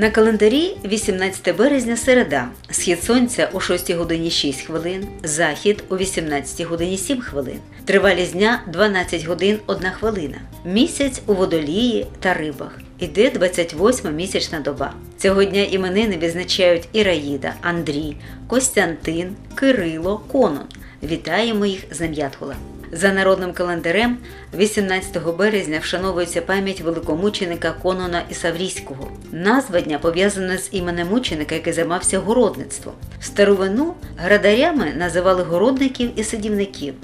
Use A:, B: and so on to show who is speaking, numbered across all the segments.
A: На календарі 18 березня середа. Схід сонця о 6 годині 6 хвилин, захід о 18 годині 7 хвилин. Тривалість дня 12 годин 1 хвилина. Місяць у водолії та рибах. Іде 28 місячна доба. Цього дня іменини відзначають Іраїда, Андрій, Костянтин, Кирило, Конон. Вітаємо їх з Нем'ятгула. За народним календарем 18 березня вшановується пам'ять великомученика Конона Ісаврійського. Назва дня пов'язана з іменем мученика, який займався городництвом. В старовину градарями називали городників і садівників.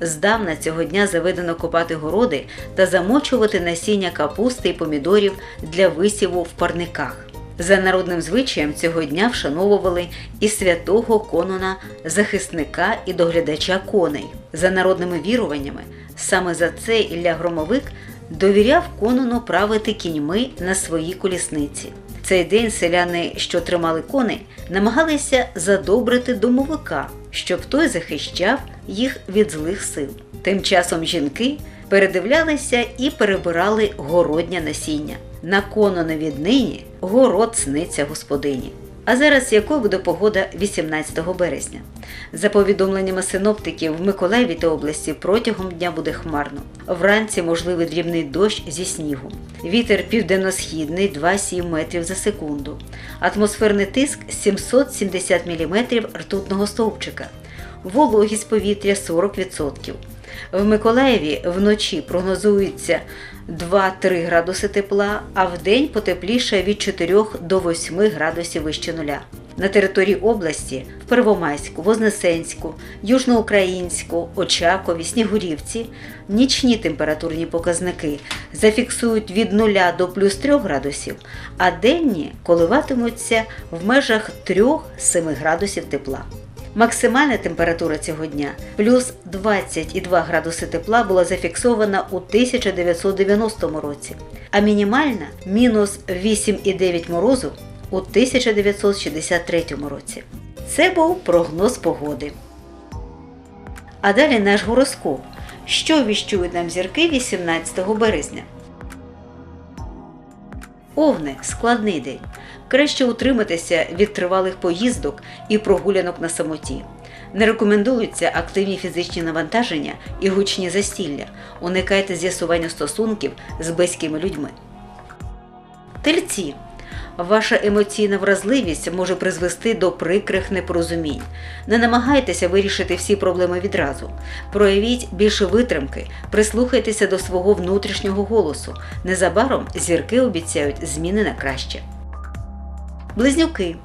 A: Здавна цього дня заведено копати городи та замочувати насіння капусти і помідорів для висіву в парниках. За народним звичаєм цього дня вшановували і святого Конона, захисника і доглядача коней. За народними віруваннями, саме за це Ілля Громовик довіряв Конону правити кіньми на своїй колісниці. Цей день селяни, що тримали коней, намагалися задобрити домовика, щоб той захищав їх від злих сил. Тим часом жінки передивлялися і перебирали городнє насіння. На Конона віднині город сниться господині. А зараз якою буде погода 18 березня? За повідомленнями синоптиків, в Миколаєві та області протягом дня буде хмарно. Вранці можливий дрібний дощ зі снігу. Вітер південно-східний 2,7 метрів за секунду. Атмосферний тиск 770 мм ртутного стовпчика. Вологість повітря 40%. В Миколаєві вночі прогнозується 2-3 градуси тепла, а в день потепліше від 4 до 8 градусів вище нуля. На території області в Первомайську, Вознесенську, Южноукраїнську, Очакові, Снігурівці нічні температурні показники зафіксують від 0 до плюс 3 градусів, а денні коливатимуться в межах 3-7 градусів тепла. Максимальна температура цього дня плюс 22 градуси тепла була зафіксована у 1990 році, а мінімальна мінус 8,9 морозу у 1963 році. Це був прогноз погоди. А далі наш гороскоп. Що віщують нам зірки 18 березня? Овни складний день. Краще утриматися від тривалих поїздок і прогулянок на самоті. Не рекомендуються активні фізичні навантаження і гучні застілля. Уникайте з'ясування стосунків з близькими людьми. Тельці. Ваша емоційна вразливість може призвести до прикрих непорозумінь. Не намагайтеся вирішити всі проблеми відразу. Проявіть більше витримки, прислухайтеся до свого внутрішнього голосу. Незабаром зірки обіцяють зміни на краще. Близнюки.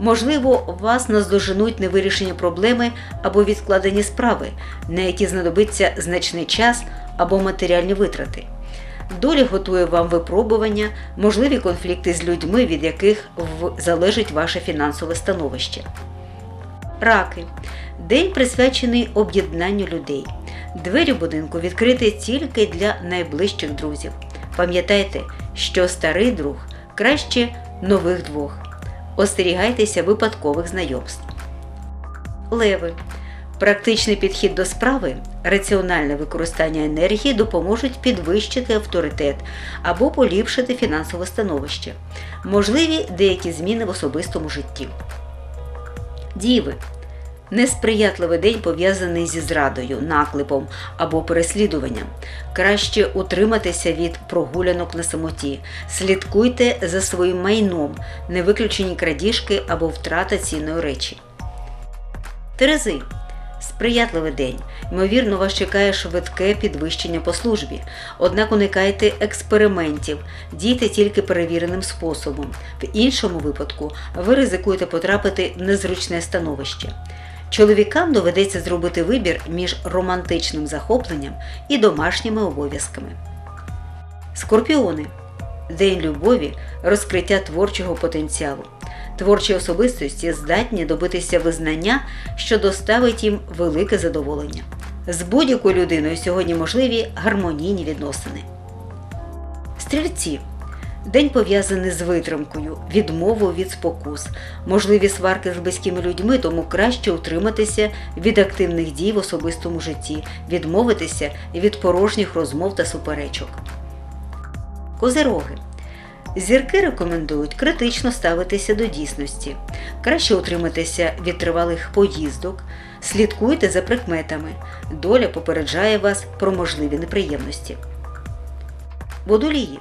A: Можливо, вас наздоженуть невирішені проблеми або відкладені справи, на які знадобиться значний час або матеріальні витрати. Доля готує вам випробування, можливі конфлікти з людьми, від яких залежить ваше фінансове становище. Раки. День присвячений об'єднанню людей. Двері будинку відкриті тільки для найближчих друзів. Пам'ятайте, що старий друг краще нових двох. Остерігайтеся випадкових знайомств. Леви. Практичний підхід до справи, раціональне використання енергії допоможуть підвищити авторитет або поліпшити фінансове становище. Можливі деякі зміни в особистому житті. Діви. Несприятливий день пов'язаний зі зрадою, наклепом або переслідуванням. Краще утриматися від прогулянок на самоті. Слідкуйте за своїм майном, не виключені крадіжки або втрата цінної речі. Терези. Сприятливий день. Ймовірно, вас чекає швидке підвищення по службі. Однак уникайте експериментів, дійте тільки перевіреним способом. В іншому випадку ви ризикуєте потрапити в незручне становище. Чоловікам доведеться зробити вибір між романтичним захопленням і домашніми обов'язками. Скорпіони. День любові, розкриття творчого потенціалу. Творчі особистості здатні добитися визнання, що доставить їм велике задоволення. З будь-якою людиною сьогодні можливі гармонійні відносини. Стрільці. День пов'язаний з витримкою, відмовою від спокус, можливі сварки з близькими людьми, тому краще утриматися від активних дій в особистому житті, відмовитися від порожніх розмов та суперечок. Козероги. Зірки рекомендують критично ставитися до дійсності, краще утриматися від тривалих поїздок, слідкуйте за прикметами. Доля попереджає вас про можливі неприємності. Водолії.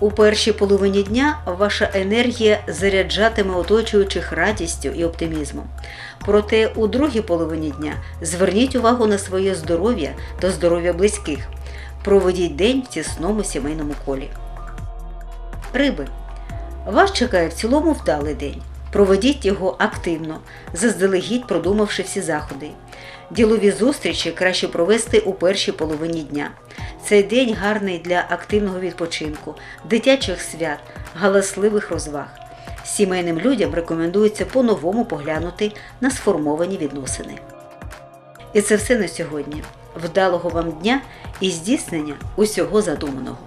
A: У першій половині дня ваша енергія заряджатиме оточуючих радістю і оптимізмом. Проте у другій половині дня зверніть увагу на своє здоров'я та здоров'я близьких. Проведіть день в тісному сімейному колі. Риби. Вас чекає в цілому вдалий день. Проведіть його активно, заздалегідь продумавши всі заходи. Ділові зустрічі краще провести у першій половині дня. Цей день гарний для активного відпочинку, дитячих свят, галасливих розваг. Сімейним людям рекомендується по-новому поглянути на сформовані відносини. І це все на сьогодні. Вдалого вам дня і здійснення усього задуманого.